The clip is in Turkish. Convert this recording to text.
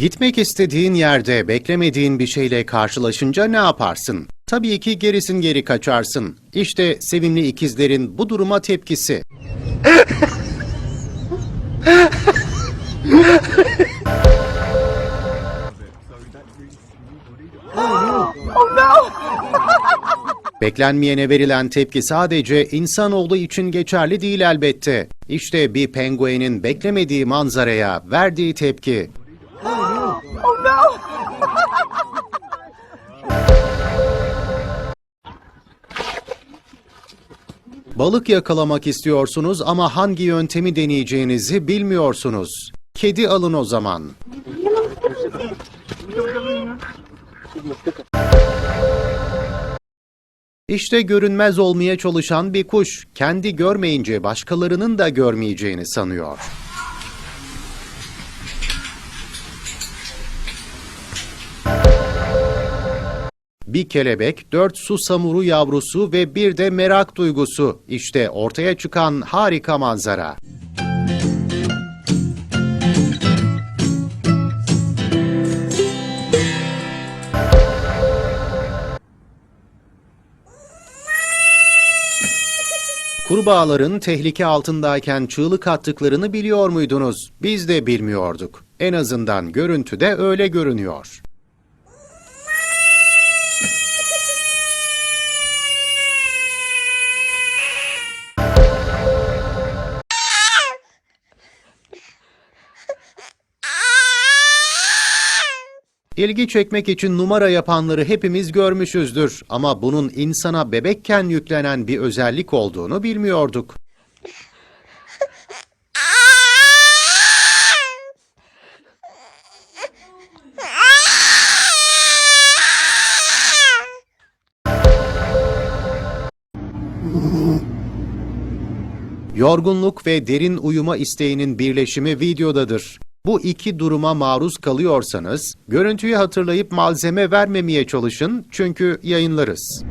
Gitmek istediğin yerde beklemediğin bir şeyle karşılaşınca ne yaparsın? Tabii ki gerisin geri kaçarsın. İşte sevimli ikizlerin bu duruma tepkisi. Beklenmeyene verilen tepki sadece insanoğlu için geçerli değil elbette. İşte bir penguenin beklemediği manzaraya verdiği tepki. Balık yakalamak istiyorsunuz ama hangi yöntemi deneyeceğinizi bilmiyorsunuz. Kedi alın o zaman. İşte görünmez olmaya çalışan bir kuş, kendi görmeyince başkalarının da görmeyeceğini sanıyor. Bir kelebek, dört su samuru yavrusu ve bir de merak duygusu. İşte ortaya çıkan harika manzara. Kurbağaların tehlike altındayken çığlık attıklarını biliyor muydunuz? Biz de bilmiyorduk. En azından görüntüde öyle görünüyor. İlgi çekmek için numara yapanları hepimiz görmüşüzdür ama bunun insana bebekken yüklenen bir özellik olduğunu bilmiyorduk. Yorgunluk ve derin uyuma isteğinin birleşimi videodadır. Bu iki duruma maruz kalıyorsanız, görüntüyü hatırlayıp malzeme vermemeye çalışın çünkü yayınlarız.